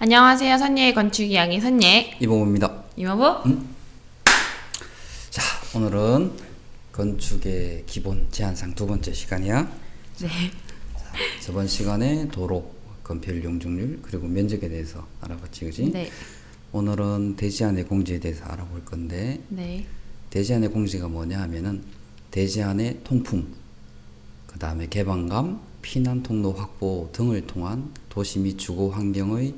안녕하세요. 선예의 건축 이야기 선예 이봉호입니다. 이모부. 자, 오늘은 건축의 기본 제한상 두 번째 시간이야. 네. 저번 시간에 도로, 건폐율, 용적률 그리고 면적에 대해서 알아봤지, 그지? 네. 오늘은 대지안의 공지에 대해서 알아볼 건데 네. 대지안의 공지가 뭐냐 하면은 대지안의 통풍, 그 다음에 개방감, 피난 통로 확보 등을 통한 도시 및 주거 환경의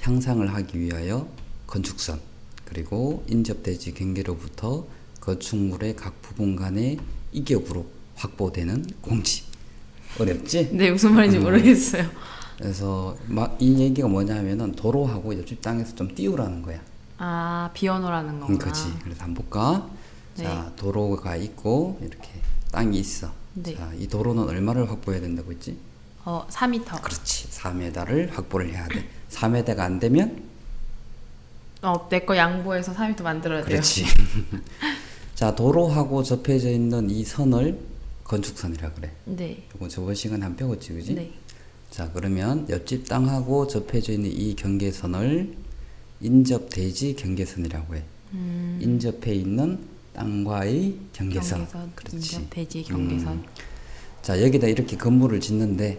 향상을 하기 위하여 건축선 그리고 인접 대지 경계로부터 건축물의 각 부분 간의 이격으로 확보되는 공지. 어렵지? 네 무슨 말인지 모르겠어요. 그래서 마- 이 얘기가 뭐냐 하면은 도로하고 옆집 땅에서 좀 띄우라는 거야. 아 비워놓으라는 음, 거구나. 그렇지. 그래서 한번 볼까? 네. 자, 도로가 있고 이렇게 땅이 있어. 네. 자, 이 도로는 얼마를 확보해야 된다고 했지? 어 4m. 그렇지. 4m를 확보를 해야 돼. 4m가 안 되면 어 내 거 양보해서 4m 만들어야 돼요. 그렇지. 자, 도로하고 접해져 있는 이 선을 건축선이라 그래. 네. 이거 저번 시간에 한 배웠지, 그지? 네. 자, 그러면 옆집 땅하고 접해져 있는 이 경계선을 인접 대지 경계선이라고 해. 음, 인접해 있는 땅과의 경계선. 경계선. 그렇지. 인접 대지 경계선. 음. 자, 여기다 이렇게 건물을 짓는데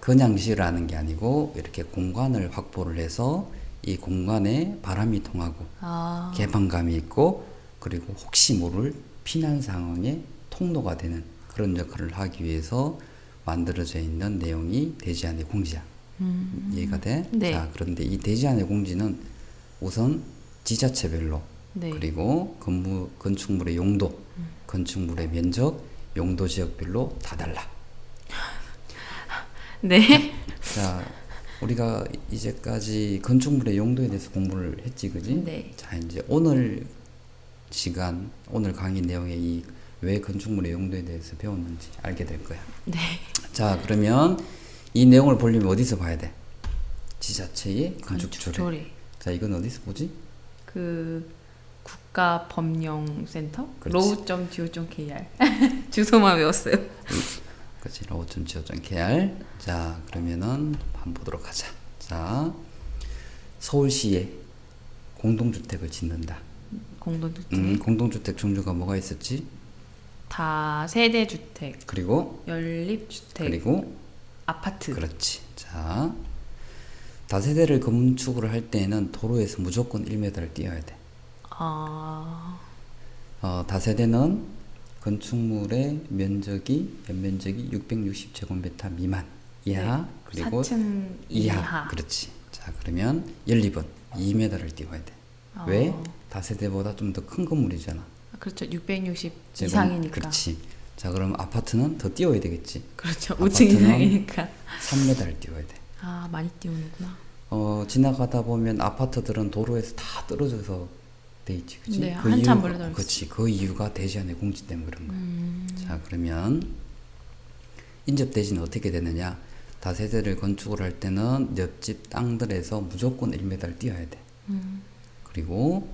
그냥 지으라는 게 아니고 이렇게 공간을 확보를 해서 이 공간에 바람이 통하고 아 개방감이 있고 그리고 혹시 모를 피난 상황의 통로가 되는 그런 역할을 하기 위해서 만들어져 있는 내용이 대지안의 공지야. 음, 이해가 돼? 네. 자, 그런데 이 대지안의 공지는 우선 지자체별로 네. 그리고 건물, 건축물의 용도, 건축물의 면적, 용도 지역별로 다 달라. 네. 자, 우리가 이제까지 건축물의 용도에 대해서 공부를 했지, 그지? 네. 자, 이제 오늘 시간, 오늘 강의 내용에 이왜 건축물의 용도에 대해서 배웠는지 알게 될 거야. 네. 자, 그러면 이 내용을 보려면 어디서 봐야 돼? 지자체의 건축 조례. 조례. 자, 이건 어디서 보지? 그 국가 법령 센터 그렇지. 로우.go.kr 주소만 외웠어요. 그치, 로우.co.kr. 자, 그러면은 한번 보도록 하자. 자, 서울시에 공동주택을 짓는다. 공동주택, 음, 공동주택 종류가 뭐가 있었지? 다세대 주택, 그리고 연립 주택, 그리고 아파트. 그렇지. 자, 다세대를 건축을 할 때에는 도로에서 무조건 1m를 띄어야 돼. 아, 어, 다세대는 건축물의 면적이 연면적이 660제곱미터 미만 이하 네. 그리고 4층 이하. 이하. 그렇지. 자, 그러면 연립은 2m를 띄워야 돼. 아. 왜? 다세대보다 좀 더 큰 건물이잖아. 아, 그렇죠. 660 제곱- 이상이니까. 그렇지. 자, 그럼 아파트는 더 띄워야 되겠지. 그렇죠. 아파트는 5층 이상이니까. 3m를 띄워야 돼. 아, 많이 띄우는구나. 어, 지나가다 보면 아파트들은 도로에서 다 떨어져서 돼 있지, 그치? 네, 한참 멀리 이유가, 떨어져 그치. 그 이유가 대지안의 공지 때문에 그런 거야. 음, 자, 그러면 인접 대지는 어떻게 되느냐? 다세대를 건축을 할 때는 옆집 땅들에서 무조건 1m를 띄어야 돼. 음, 그리고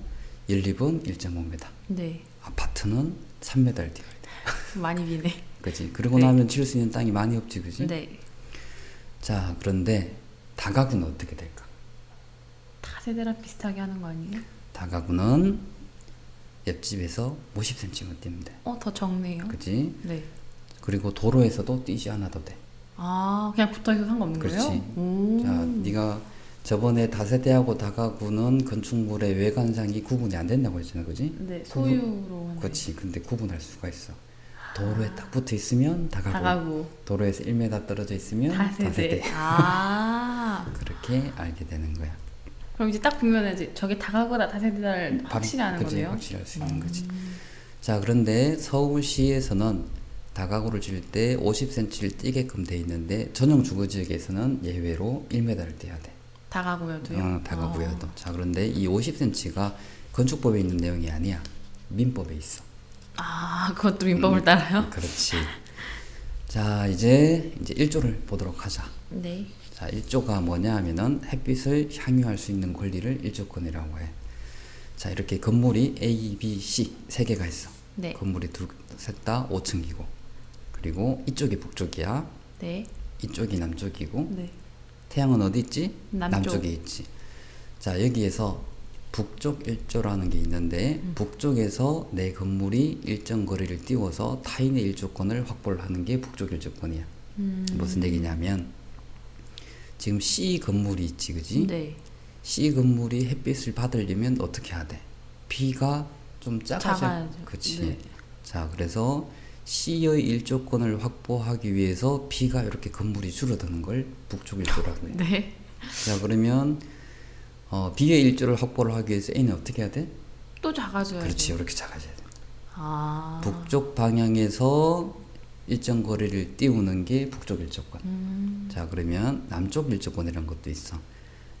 연립은 1.5m. 네. 아파트는 3m를 띄어야 돼. 많이 비네. 그치? 그러고 네. 나면 지을 수 있는 땅이 많이 없지, 그치? 네. 자, 그런데 다가구는 어떻게 될까? 다세대랑 비슷하게 하는 거 아니에요? 다가구는 옆집에서 50cm만 뛰면 돼. 어, 더 적네요. 그치? 네. 그리고 도로에서도 뛰지 않아도 돼. 아, 그냥 붙어 있어도 상관없는 그렇지. 거예요? 오. 자, 네가 저번에 다세대하고 다가구는 건축물의 외관상이 구분이 안 된다고 했잖아, 그지? 네, 구분- 소유로 하는 그렇지. 근데 구분할 수가 있어. 도로에 딱 붙어 있으면 다가구. 다가구 도로에서 1m 떨어져 있으면 다세대. 다세대. 아. 그렇게 알게 되는 거야. 그럼 이제 딱 보면 이제 저게 다가구다 다세대다를 확실히 아는 그치, 거네요. 음. 확실히 알 수 있는 거지. 자, 그런데 서울시에서는 다가구를 지을 때 50cm를 띄게끔 돼 있는데 전용 주거 지역에서는 예외로 1m를 띄어야 돼. 다가구여도요. 어, 다가구여도. 자, 그런데 이 50cm가 건축법에 있는 내용이 아니야. 민법에 있어. 아, 그것도 민법을 따라요? 그렇지. 자, 이제 이제 1조를 보도록 하자. 네. 자, 1조가 뭐냐 하면은 햇빛을 향유할 수 있는 권리를 1조권이라고 해. 자, 이렇게 건물이 A, B, C 세 개가 있어. 네. 건물이 둘, 셋다 5층이고. 그리고 이쪽이 북쪽이야. 네. 이쪽이 남쪽이고. 네. 태양은 어디 있지? 남쪽. 남쪽에 있지. 자 여기에서 북쪽 일조라는 게 있는데 북쪽에서 내 건물이 일정 거리를 띄워서 타인의 일조권을 확보를 하는 게 북쪽 일조권이야. 무슨 얘기냐면 지금 C 건물이 있지, 그지? 네. C 건물이 햇빛을 받으려면 어떻게 해야 돼? B가 좀 작아져. 그치. 네. 자, 그래서 C의 일조권을 확보하기 위해서 B가 이렇게 건물이 줄어드는 걸 북쪽 일조라고 해. 네. 자, 그러면 어, B의 일조를 확보를 하기 위해서 A는 어떻게 해야 돼? 또 작아져야죠. 그렇지, 이렇게 작아져야 돼. 아. 북쪽 방향에서 일정 거리를 띄우는 게 북쪽 일조권. 음. 자, 그러면 남쪽 일조권이라는 것도 있어.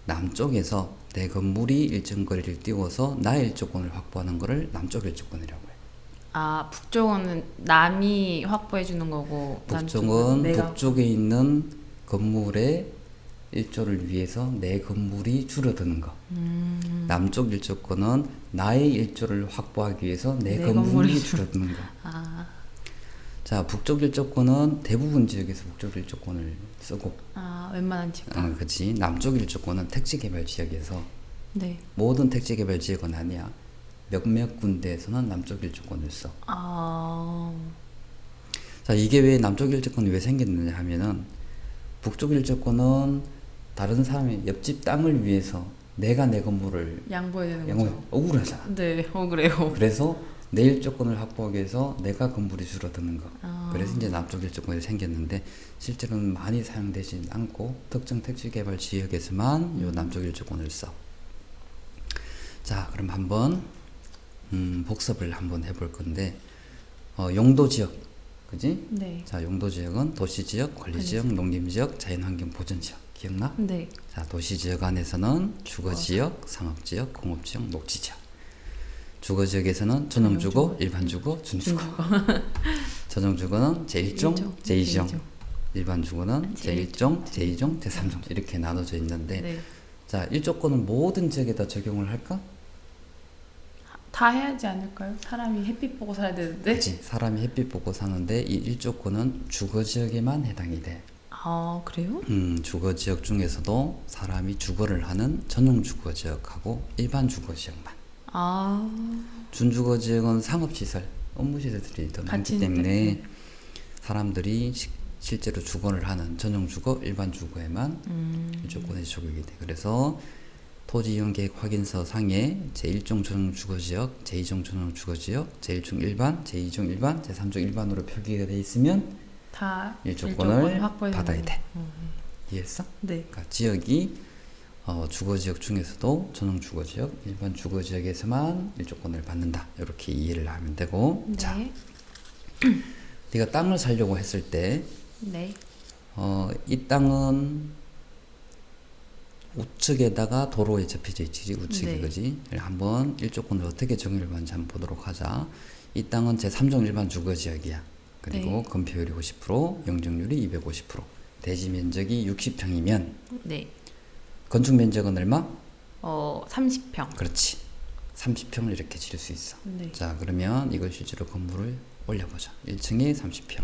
남쪽에서 내 건물이 일정 거리를 띄워서 나의 일조권을 확보하는 것을 남쪽 일조권이라고 해. 아 북쪽은 남이 확보해 주는 거고 북쪽은 내가 북쪽에 있는 건물의 일조를 위해서 내 건물이 줄어드는 거. 음. 남쪽 일조권은 나의 일조를 확보하기 위해서 내, 내 건물이 건물이 줄어드는 거. 아, 자, 북쪽 일조권은 대부분 지역에서 북쪽 일조권을 쓰고, 아 웬만한 집. 어, 그치. 남쪽 일조권은 택지 개발 지역에서 네. 모든 택지 개발 지역은 아니야. 몇몇 군데에서는 남쪽 일조권을 써. 아. 자, 이게 왜 남쪽 일조권이 왜 생겼느냐 하면은 북쪽 일조권은 다른 사람의 옆집 땅을 위해서 내가 내 건물을 양보해야 되는 양호 거죠. 억울하잖아. 네, 어 그래요. 그래서 내 일조권을 확보하기 위해서 내가 건물이 줄어드는 거. 아. 그래서 이제 남쪽 일조권이 생겼는데 실제로는 많이 사용되진 않고 특정 택지 개발 지역에서만 요 남쪽 일조권을 써. 자, 그럼 한번 음, 복습을 한번 해볼 건데 어, 용도 지역, 그지? 네. 자, 용도 지역은 도시 지역, 관리 지역, 농림 지역, 자연환경 보전 지역. 기억나? 네. 자, 도시 지역 안에서는 주거 지역, 상업 지역, 공업 지역, 녹지 지역. 주거 지역에서는 전용 주거, 일반 주거, 준주거. 전용 주거는 제1종, 제2종. 일반 주거는 제1종, 제1종, 제2종, 제3종 이렇게 나눠져 있는데 네. 자, 일조권은 모든 지역에다 적용을 할까? 다 해야지 않을까요? 사람이 햇빛 보고 살아야 되는데. 그렇지. 사람이 햇빛 보고 사는데 이 일조권은 주거 지역에만 해당이 돼. 아 그래요? 음, 주거 지역 중에서도 사람이 주거를 하는 전용 주거 지역하고 일반 주거 지역만. 아. 준주거 지역은 상업시설, 업무시설들이 더 많기 때문에 있는데. 사람들이 시- 실제로 주거를 하는 전용 주거, 일반 주거에만 음. 일조권이 적용이 돼. 그래서 토지 이용 계획 확인서 상에 제1종 전용 주거 지역, 제2종 전용 주거 지역, 제1종 일반, 제2종 일반, 제3종 일반으로 표기가 돼 있으면 다 확보해 받아야 돼. 거. 음. 이해했어? 네. 그러니까 지역이 어, 주거 지역 중에서도 전용 주거 지역, 일반 주거 지역에서만 일조권을 받는다. 이렇게 이해를 하면 되고. 네. 자, 네가 땅을 살려고 했을 때, 네. 어, 이 땅은 우측에다가 도로에 접혀져 있지, 우측에 네. 그지? 한번 일조권을 어떻게 정의를 받는지 한번 보도록 하자. 이 땅은 제 3종 일반 주거 지역이야. 그리고 네. 건폐율이 50%, 영정률이 250%, 대지 면적이 60평이면 네. 건축 면적은 얼마? 어 30평. 그렇지. 30평을 이렇게 지을 수 있어. 네. 자, 그러면 이걸 실제로 건물을 올려보자. 1층에 30평,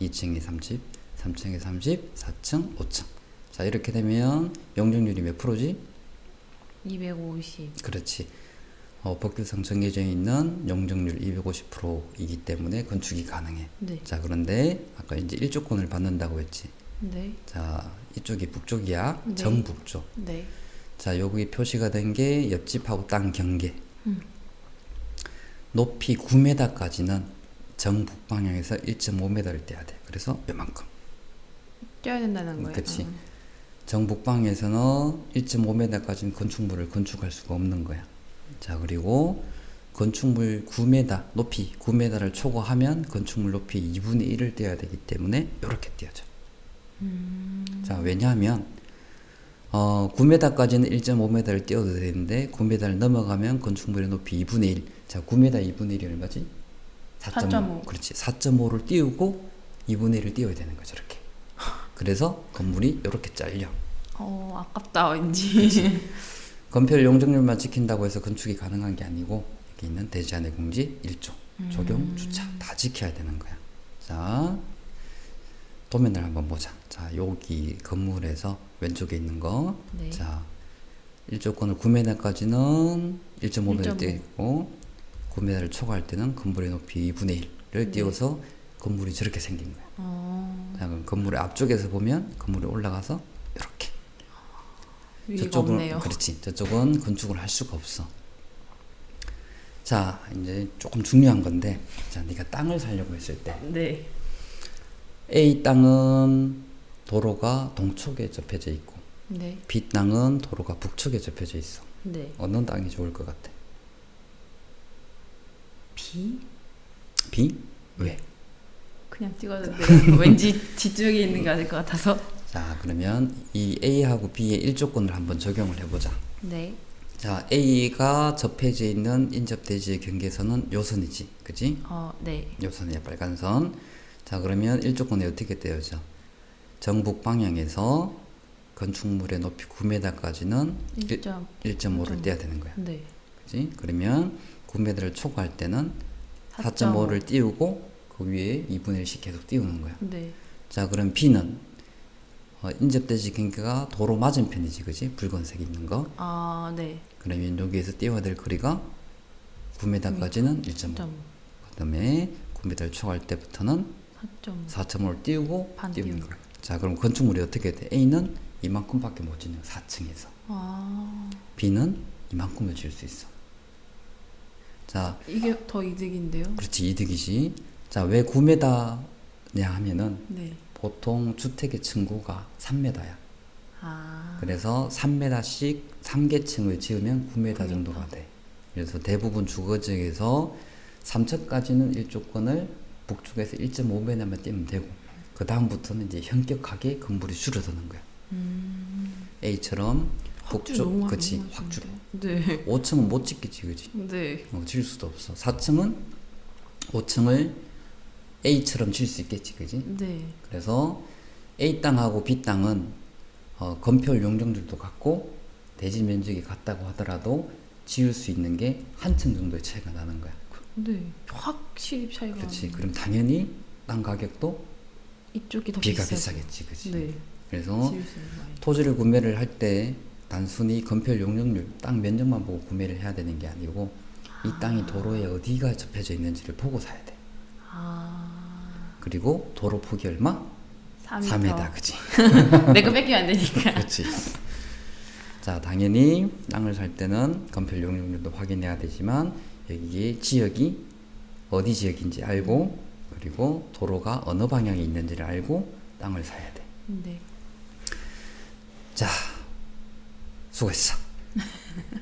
2층에 30, 3층에 30, 4층, 5층. 자, 이렇게 되면 영정률이 몇 프로지? 250. 그렇지. 어, 법규상 정해져 있는 영정률 250%이기 때문에 건축이 가능해. 네. 자, 그런데 아까 이제 일조권을 받는다고 했지. 네. 자, 이쪽이 북쪽이야. 네. 정북쪽. 네. 자, 여기 표시가 된 게 옆집하고 땅 경계. 음. 높이 9m까지는 정북 방향에서 1.5m를 떼야 돼. 그래서 요만큼. 뛰어야 된다는 거예요. 그치. 음. 정북 방에서는 1.5m까지는 건축물을 건축할 수가 없는 거야. 자, 그리고 건축물 9m, 높이 9m를 초과하면 건축물 높이 2분의 1을 떼야 되기 때문에 이렇게 떼어져. 자, 왜냐하면 어, 9m까지는 1.5m를 띄워도 되는데 9m를 넘어가면 건축물의 높이 2분의 1. 자, 9m 2분의 1이 얼마지? 4.5. 그렇지. 4.5를 띄우고 2분의 1을 띄워야 되는 거죠, 이렇게. 그래서 건물이 이렇게 잘려. 어 아깝다 왠지. 건폐율 용적률만 지킨다고 해서 건축이 가능한 게 아니고 여기 있는 대지안의 공지 1조 적용 주차 다 지켜야 되는 거야. 자, 도면을 한번 보자. 자, 여기 건물에서 왼쪽에 있는 거. 네. 자, 1조건을 9m까지는 1.5m 1.5. 띄고 9m를 초과할 때는 건물의 높이 2분의 1을 띄워서 건물이 저렇게 생긴 거야. 어, 자, 그럼 건물의 앞쪽에서 보면 건물이 올라가서 이렇게. 위가 없네요. 그렇지. 저쪽은 건축을 할 수가 없어. 자, 이제 조금 중요한 건데, 자, 네가 땅을 사려고 했을 때 네. A 땅은 도로가 동쪽에 접혀져 있고 네. B 땅은 도로가 북쪽에 접혀져 있어. 네. 어느 땅이 좋을 것 같아? B? B? 왜? 그냥 찍었는데 왠지 뒤쪽에 있는 게 아닐 것 같아서. 자, 그러면 이 A하고 B의 일조건을 한번 적용을 해보자. 네. 자, A가 접해져 있는 인접대지의 경계선은 요선이지, 그지? 어, 네. 요선이야, 빨간 선. 자, 그러면 일조건이 어떻게 떼어져? 정북 방향에서 건축물의 높이 9m까지는 1점. 1.5를 떼야 되는 거야. 네. 그지? 그러면 9m를 초과할 때는 4.5. 4.5를 띄우고 그 위에 2분의 1씩 계속 띄우는 거야. 네. 자, 그럼 B는 어, 인접대지 경계가 도로 맞은편이지, 그지? 붉은색 있는 거. 아, 네. 그러면 여기에서 띄워야 될 거리가 9m까지는 1.5. 4.5. 그 다음에 9m를 초과할 때부터는 4.5. 4.5를 띄우고 반 띄우는. 거야. 자, 그럼 건축물이 어떻게 돼? A는 이만큼밖에 못 짓는 4층에서. 아, B는 이만큼을 지을 수 있어. 자, 이게 더 이득인데요? 그렇지 이득이지. 자, 왜 9m냐 하면은 네. 보통 주택의 층고가 3m야. 아, 그래서 3m씩 3개층을 지으면 9m 9m. 정도가 돼. 그래서 대부분 주거 지역에서 3층까지는 일조건을 북쪽에서 1.5m만 띄면 되고 그 다음부터는 이제 현격하게 건물이 줄어드는 거야. 음, A처럼 북쪽 그치 확줄. 네. 5층은 못 짓겠지 그지? 네. 어, 질 수도 없어. 4층은 5층을 A처럼 질 수 있겠지 그지? 네. 그래서 A 땅하고 B 땅은 어, 건폐율 용적률도 같고 대지 면적이 같다고 하더라도 지을 수 있는 게 한 층 정도의 차이가 나는 거야. 네. 확실히 차이가. 그렇지. 그럼 당연히 땅 가격도 이쪽이 더 B가 비싸죠. 비싸 겠지, 그렇지. 네. 그래서? 토지를 구매를 할 때 단순히 건폐율 용적률, 땅 면적만 보고 구매를 해야 되는 게 아니고 이 땅이 도로에 어디가 접혀져 있는지를 보고 사야 돼. 아, 그리고 도로 폭이 얼마? 3m. 4m, 그치? 내거 뺏기면 안 되니까. 그렇지. 자, 당연히 땅을 살 때는 건폐율 용적률도 확인해야 되지만 여기에 지역이 어디 지역인지 알고 그리고 도로가 어느 방향에 있는지를 알고 땅을 사야 돼. 네. 자, 수고했어.